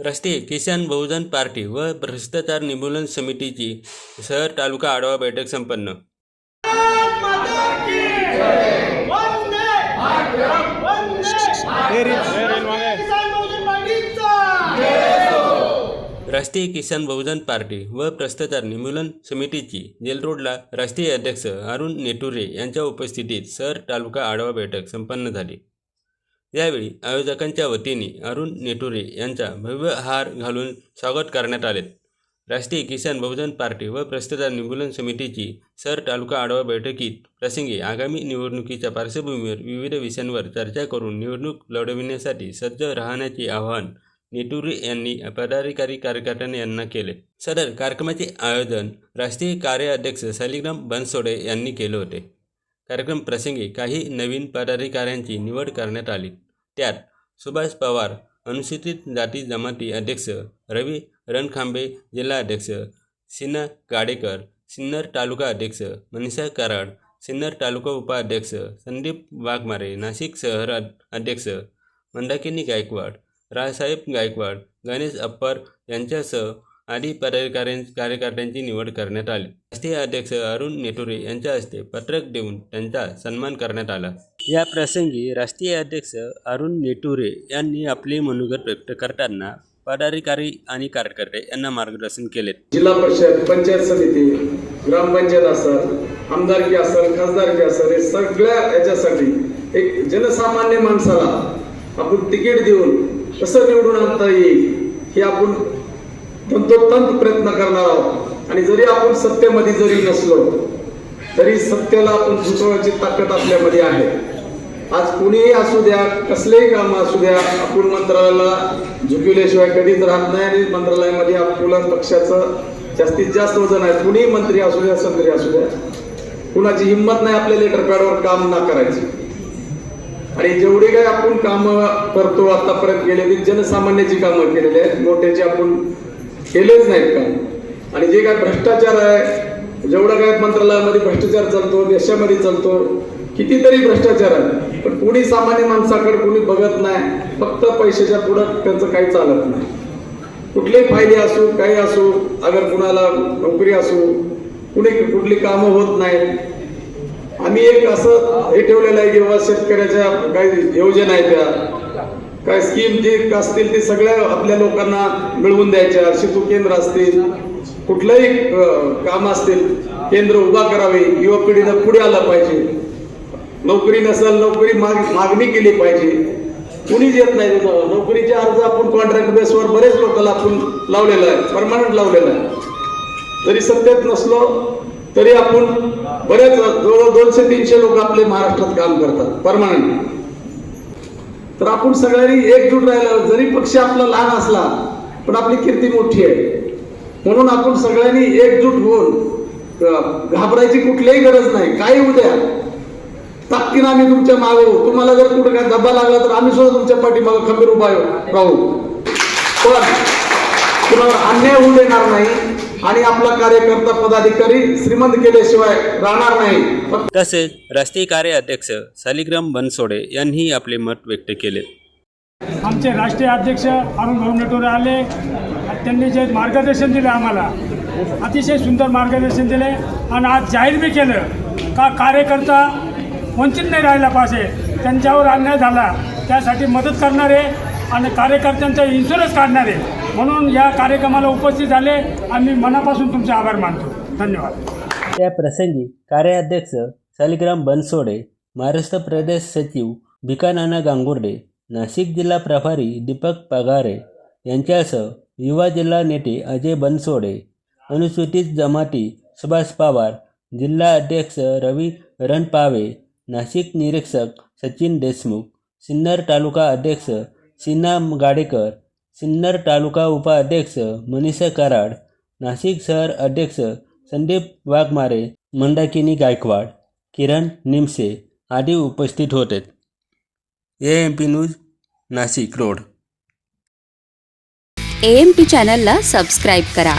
राष्ट्रीय किसान बहुजन पार्टी व भ्रष्टाचार निर्मूलन समितीची शहर तालुका आढावा बैठक संपन्न. राष्ट्रीय किसान बहुजन पार्टी व भ्रष्टाचार निर्मूलन समितीची जेलरोडला राष्ट्रीय अध्यक्ष अरुण नेटुरे यांच्या उपस्थितीत शहर तालुका आढावा बैठक संपन्न झाली. यावेळी आयोजकांच्या वतीने अरुण नेटुरे यांचा भव्य हार घालून स्वागत करण्यात आले. राष्ट्रीय किसान बहुजन पार्टी व भ्रष्टाचार निर्मूलन समितीची सर तालुका आढावा बैठकीत प्रसंगी आगामी निवडणुकीच्या पार्श्वभूमीवर विविध विषयांवर चर्चा करून निवडणूक लढविण्यासाठी सज्ज राहण्याचे आवाहन नेटुरे यांनी पदाधिकारी कार्यकर्त्यांना यांना केले. सदर कार्यक्रमाचे आयोजन राष्ट्रीय कार्याध्यक्ष शालिग्राम बनसोडे यांनी केले होते. कार्यक्रम प्रसंगी काही नवीन पदाधिकाऱ्यांची निवड करण्यात आली. त्यात सुभाष पवार अनुसूचित जाती जमाती अध्यक्ष रवी रणखांबे जिल्हाध्यक्ष सिन्हा गाडेकर सिन्नर तालुका अध्यक्ष मनीषा कराड सिन्नर तालुका उपाध्यक्ष संदीप वाघमारे नाशिक शहर अध्यक्ष मंदाकिनी गायकवाड रावसाहेब गायकवाड गणेश अप्पर यांच्यासह आदी पदाधिकारी कार्यकर्त्यांची निवड करण्यात आली. राष्ट्रीय अध्यक्ष अरुण नेटुरे यांच्या हस्ते पत्रक देऊन त्यांचा सन्मान करण्यात आला. या प्रसंगी राष्ट्रीय अध्यक्ष अरुण नेटुरे यांनी आपले मनोगत व्यक्त करताना पदाधिकारी आणि कार्यकर्ते यांना मार्गदर्शन केले. जिल्हा परिषद पंचायत समिती ग्रामपंचायत असेल आमदारकी असेल खासदारकी असेल हे सगळ्या याच्यासाठी एक जनसामान्य माणसाला आपण तिकीट देऊन कसं निवडून आणता येईल हे आपण तंतोतंत प्रयत्न करणार आहोत. आणि जरी आपण सत्तेमध्ये जरी नसलो तरी सत्तेला आपण झुकवण्याची ताकद आपल्यामध्ये आहे. आज कुणीही असू द्या कसलेही काम असू द्या आपण मंत्रालयाला झुकविल्याशिवाय कधीच राहत नाही आणि मंत्रालयामध्ये आपलं पक्षाचं जास्तीत जास्त वजन आहे. कुणीही मंत्री असू द्या संत्री असू द्या कुणाची हिंमत नाही आपल्या लेटर पॅडवर काम ना करायची. आणि जेवढी काही आपण कामं करतो आतापर्यंत केलेली जनसामान्याची कामं केलेली आहेत मोठ्याची आपण केलेच नाहीत काम. आणि जे काय भ्रष्टाचार आहे जेवढं काय मंत्रालयामध्ये भ्रष्टाचार चालतो देशामध्ये चालतो कितीतरी भ्रष्टाचार आहे. पण कोणी सामान्य माणसाकडे कोणी बघत नाही फक्त पैशाच्या पुढं त्यांचं काही चालत नाही. कुठलेही फायदे असो काही असो अगर कुणाला नोकरी असो कुणी कुठली कामं होत नाहीत. आम्ही एक असं हे ठेवलेलं आहे की बाबा शेतकऱ्याच्या काही योजना आहेत त्या. काय स्कीम जे असतील ते सगळ्या आपल्या लोकांना मिळवून द्यायच्या. सेतू केंद्र असतील कुठलंही काम असतील केंद्र उभा करावे. युवा पिढीनं पुढे आलं पाहिजे. नोकरी नसेल नोकरी माग मागणी केली पाहिजे. कुणीच येत नाही नोकरीचे अर्ज आपण कॉन्ट्रॅक्ट बेसवर बरेच लोकांना आपण लावलेलं आहे. परमानंट लावलेला आहे. तरी सत्तेत नसलो तरी आपण बरेच जवळ दोनशे तीनशे लोक आपले महाराष्ट्रात काम करतात. परमानंट तर आपण सगळ्यांनी एकजूट राहिलं. जरी पक्ष आपला लहान असला पण आपली कीर्ती मोठी आहे. म्हणून आपण सगळ्यांनी एकजूट होऊन घाबरायची कुठलीही गरज नाही. काही उद्या ताकदीनं आम्ही तुमच्या मागे. तुम्हाला जर कुठं काय डब्बा लागला तर आम्ही सुद्धा तुमच्या पाठीमागे खंबीर उभा राहू. पण कुणाला अन्याय होऊ देणार नाही आणि आपला कार्यकर्ता पदाधिकारी श्रीमंत केल्याशिवाय राहणार नाही. तसेच राष्ट्रीय कार्याध्यक्ष शालिग्राम बनसोडे यांनी आपले मत व्यक्त केले. आमचे राष्ट्रीय अध्यक्ष अरुण भाऊ नटोरे आले. त्यांनी जे मार्गदर्शन दिलं आम्हाला अतिशय सुंदर मार्गदर्शन दिले. आणि आज जाहीर बी केलं का कार्यकर्ता वंचित नाही राहिला पाहिजे. त्यांच्यावर अन्याय झाला. त्यासाठी मदत करणारे आणि कार्यकर्त्यांचा इन्शुरन्स काढणारे. म्हणून या कार्यक्रमाला उपस्थित झाले. आम्ही मनापासून तुमचे आभार मानतो. धन्यवाद. त्या प्रसंगी कार्याध्यक्ष शालिग्राम बनसोडे महाराष्ट्र प्रदेश सचिव भिकानाना गांगुर्डे नाशिक जिल्हा प्रभारी दीपक पगारे यांच्यासह युवा जिल्हा नेते अजय बनसोडे अनुसूचित जमाती सुभाष पवार जिल्हा अध्यक्ष रवी रणपावे नाशिक निरीक्षक सचिन देशमुख सिन्नर तालुका अध्यक्ष सीना गाडेकर सिन्नर तालुका उपाध्यक्ष मनीषा कराड नाशिक शहर अध्यक्ष संदीप वाघमारे मंदाकिनी गायकवाड किरण निमसे आदी उपस्थित होते. A M P news Nashik road. A M P चॅनलला सबस्क्राईब करा.